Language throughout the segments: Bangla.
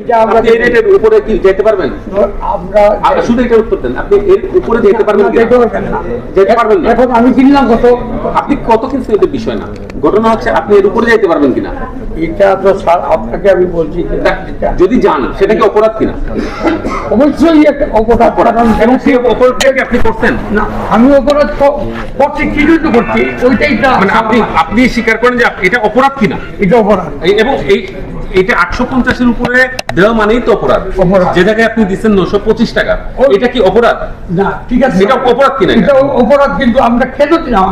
এটা আমরা এই রেটের উপরে কি যেতে পারবেন? আমরা শুধু এটা উত্তর দেন। আপনি এর উপরে যেতে পারবেন না, কিনা? যেতে পারবেন না। যেতে পারবেন না। এখন আমি কিনলাম কত? আপনি কত কিনছেন এটা বিষয় না। ঘটনা হচ্ছে আপনি এর উপরে যেতে পারবেন কিনা? এটা তো স্যার আপনাকে আমি বলছি যে তা এটা যদি যান সেটা কি অপরাধ কিনা? অবশ্যই একটা অপরাধ। কারণ এবং সেই অপরাধটা কি আপনি করছেন? না আমি অপরাধ করছি কি জন্য করছি ওইটাই মানে আপনি আপনি স্বীকার করেন যে এটা অপরাধ কিনা? এটা অপরাধ। এবং এই ठीक এটা আটশো পঞ্চাশের উপরে দেওয়া মানেই তো অপরাধ। যে জায়গায় আপনি দিচ্ছেন নশো পঁচিশ টাকা এটা কি অপরাধ? না ঠিক আছে। এটা অপরাধ কিনা এটা? অপরাধ কিন্তু আমরা কেন দিলাম?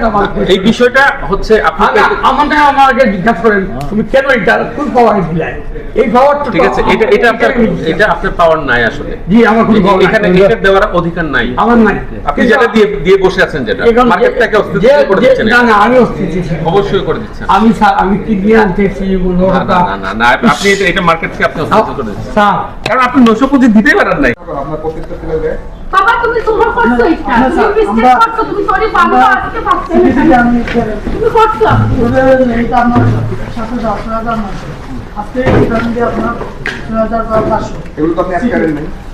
তো আমার এই বিষয়টা হচ্ছে আপনাকে আমাকে আমাকে জিজ্ঞাসা করেন তুমি কেন এটা কোন পাওয়ার দিলাই এই পাওয়ারটা ঠিক আছে এটা এটা আপনার এটা আপনার পাওয়ার নাই আসলে। জি আমার কোনো পাওয়ার এখানে এটা দেওয়ার অধিকার নাই। আমার নাই। আপনি যেটা দিয়ে দিয়ে বসে আছেন যেটা মার্কেটটাকে অস্থিতিশীল করে দিচ্ছেন না না আমি অস্থিতিশীল অবশ্যই করে দিচ্ছেন। আমি আমি কিডনি আনতেছি না, মনোরতা না, না, না, আপনি এটা মার্কেটকে আপনি অস্থিতিশীল করে দিচ্ছেন স্যার। কারণ আপনি নশো পঁচিশ দিতেই পারেন নাই। আপনার প্রত্যেকটা ছেলে দেয়। বাবা তুমি তোমার করছ এটা। তুমি মিস্টেক করছ তুমি সরি বাবা আজকে পাচ্ছি তুমি করছ। এটা আপনার সাথে আপনার হাজার আজকে এখান দিয়ে আপনার ছয় হাজার বা পাঁচশো। এগুলো তো আপনি এক আনেন নাই।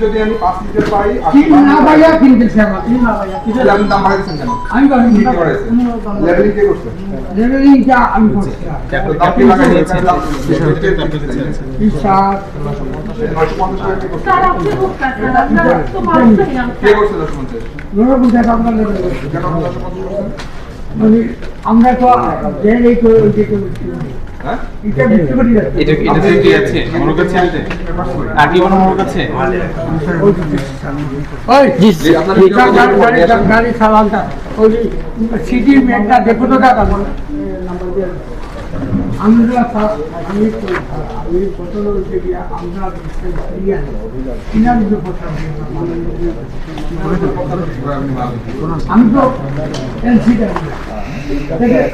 যদি আমি পাঁচ লিটার পাই না ভাইয়া কিনতেছে আমার না ভাইয়া, দাম বাড়াইছেন কেন? আমি কি। লেভেলিং আমি করছি। তো স্যার আপনি না কে করছে? লেভেল কেন মানে আমরা করি। ওই, যে দেখো তো দাদা আমি তো আমি আমি কত লোক আমরা আমি তো এলসি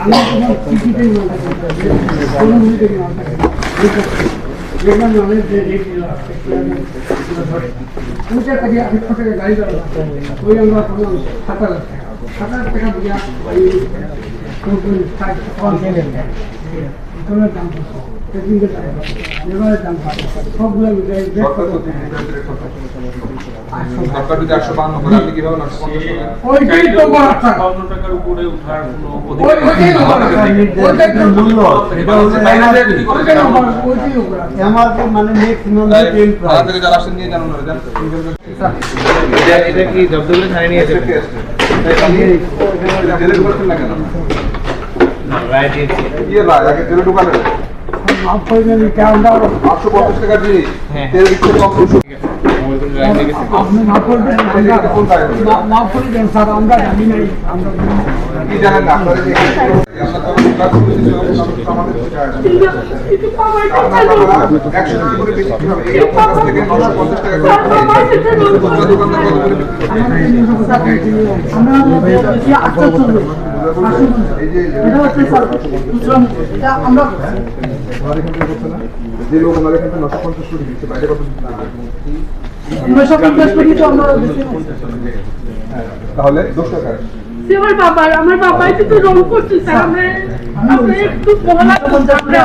আমি তোমার সিটিতেই কোনো মুভিতে দেখলাম যে অনেক যে রেট দিল ওইটা থেকে আমি ছোট গাড়ি চালাচ্ছি ওই আমরা কোনো সাত হাজার টাকা সাত হাজার টাকা দিয়ে ওই কোম্পানি সাইড ফল কিনে নেয় ইথনের দাম কত টেকনিকের দাম কত লেবারের দাম কত সবগুলো এটা বিক্রি কি জব্দ করে থানায় নিয়ে যাবে কে আসছে আপনি জেলে ঢুকাচ্ছেন না কেন? ইয়ে না আগে জেলে ঢুকালেন। আটশো পঞ্চাশ টাকা জিনিস। হ্যাঁ। তেল দিচ্ছে কম আপনি মাফ করে দেন আমরা করে দেন স্যার আমরা জানি নাই আমরা কি জানেন আপনারা না। আমার দোকানদার কত করে? আমরা যে এটা আমরা যে লোক আমাদের এখান নশো পঞ্চাশ করে দিচ্ছে বাইরে কত নশো পঞ্চাশ কোটি তো আমরা তাহলে আমার আমার একটু রং করছে স্যার আমরা আমরা একটু বলা পঞ্চাশ আমরা